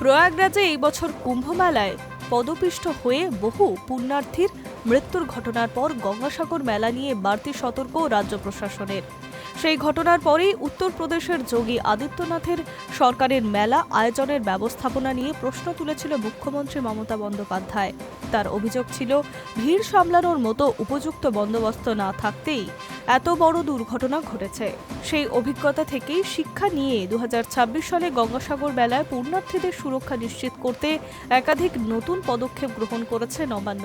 প্রয়াগরাজে এই বছর কুম্ভমেলায় পদপিষ্ট হয়ে বহু পুণ্যার্থীর মৃত্যুর ঘটনার পর গঙ্গাসাগর মেলা নিয়ে বাড়তি সতর্ক রাজ্য প্রশাসনের। সেই ঘটনার পরেই উত্তরপ্রদেশের যোগী আদিত্যনাথের সরকারের মেলা আয়োজনের ব্যবস্থাপনা নিয়ে প্রশ্ন তুলেছিল মুখ্যমন্ত্রী মমতা বন্দ্যোপাধ্যায়। তার অভিযোগ ছিল, ভিড় সামলানোর মতো উপযুক্ত বন্দোবস্ত না থাকতেই এত বড় দুর্ঘটনা ঘটেছে। সেই অভিজ্ঞতা থেকেই শিক্ষা নিয়ে দু হাজার ছাব্বিশ সালে গঙ্গাসাগর বেলায় পূর্ণার্থীদের সুরক্ষা নিশ্চিত করতে একাধিক নতুন পদক্ষেপ গ্রহণ করেছে নবান্ন।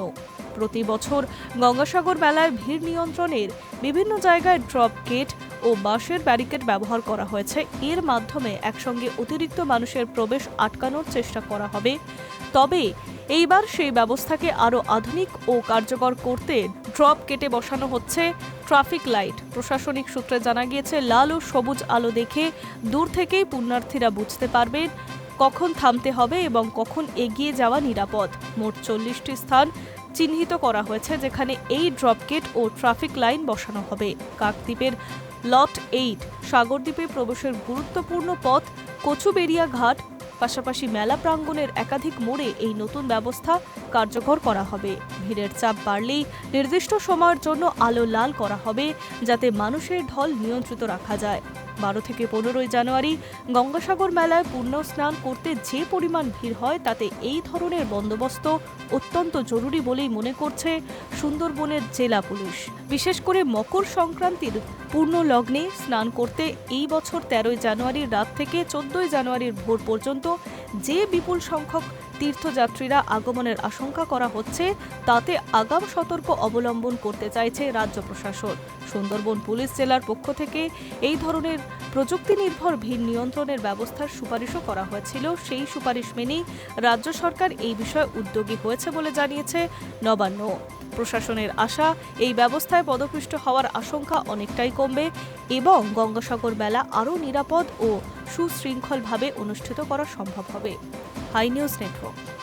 প্রতি বছর গঙ্গাসাগর বেলায় ভিড় নিয়ন্ত্রণের বিভিন্ন জায়গায় ড্রপ গেট ও বাঁশের ব্যারিকেড ব্যবহার করা হয়েছে। এর মাধ্যমে একসঙ্গে অতিরিক্ত মানুষের প্রবেশ আটকানোর চেষ্টা করা হবে। তবে এইবার সেই ব্যবস্থাকে আরও আধুনিক ও কার্যকর করতে ড্রপ কেটে বসানো হচ্ছে ট্রাফিক লাইট। প্রশাসনিক সূত্রে জানা গিয়েছে, লাল ও সবুজ আলো দেখে দূর থেকেই পুণ্যার্থীরা বুঝতে পারবেন কখন থামতে হবে এবং কখন এগিয়ে যাওয়া নিরাপদ। মোট চল্লিশটি স্থান চিহ্নিত করা হয়েছে, যেখানে এই ড্রপ গেট ও ট্রাফিক লাইন বসানো হবে। কাকদ্বীপের লট এইট, সাগরদ্বীপে প্রবেশের গুরুত্বপূর্ণ পথ কচুবেরিয়া ঘাট, পাশাপাশি মেলা প্রাঙ্গণের একাধিক মোড়ে এই নতুন ব্যবস্থা কার্যকর করা হবে। ভিড়ের চাপ বাড়লেই নির্দিষ্ট সময়ের জন্য আলো লাল করা হবে যাতে মানুষের ঢল নিয়ন্ত্রিত রাখা যায়। বারো থেকে পনেরোই জানুয়ারি গঙ্গাসাগর মেলায় পূর্ণ স্নান করতে যে পরিমাণ ভিড় হয় তাতে এই ধরনের বন্দোবস্ত অত্যন্ত জরুরি বলেই মনে করছে সুন্দরবনের জেলা পুলিশ। বিশেষ করে মকর সংক্রান্তির পূর্ণ লগ্নে স্নান করতে এই বছর তেরোই জানুয়ারির রাত থেকে চোদ্দই জানুয়ারির ভোর পর্যন্ত যে বিপুল সংখ্যক তীর্থযাত্রীরা আগমনের আশঙ্কা করা হচ্ছে, তাতে আগাম সতর্ক অবলম্বন করতে চাইছে রাজ্য প্রশাসন। সুন্দরবন পুলিশ জেলার পক্ষ থেকে এই ধরনের প্রযুক্তি নির্ভর ভিড় নিয়ন্ত্রণের ব্যবস্থার সুপারিশও করা হয়েছিল। সেই সুপারিশ মেনেই রাজ্য সরকার এই বিষয়ে উদ্যোগী হয়েছে বলে জানিয়েছে নবান্ন। প্রশাসনের আশা, এই ব্যবস্থায় পদপিষ্ট হওয়ার আশঙ্কা অনেকটাই কমবে এবং গঙ্গাসাগর মেলা আরও নিরাপদ ও সুশৃঙ্খলভাবে অনুষ্ঠিত করা সম্ভব হবে। Hi news network.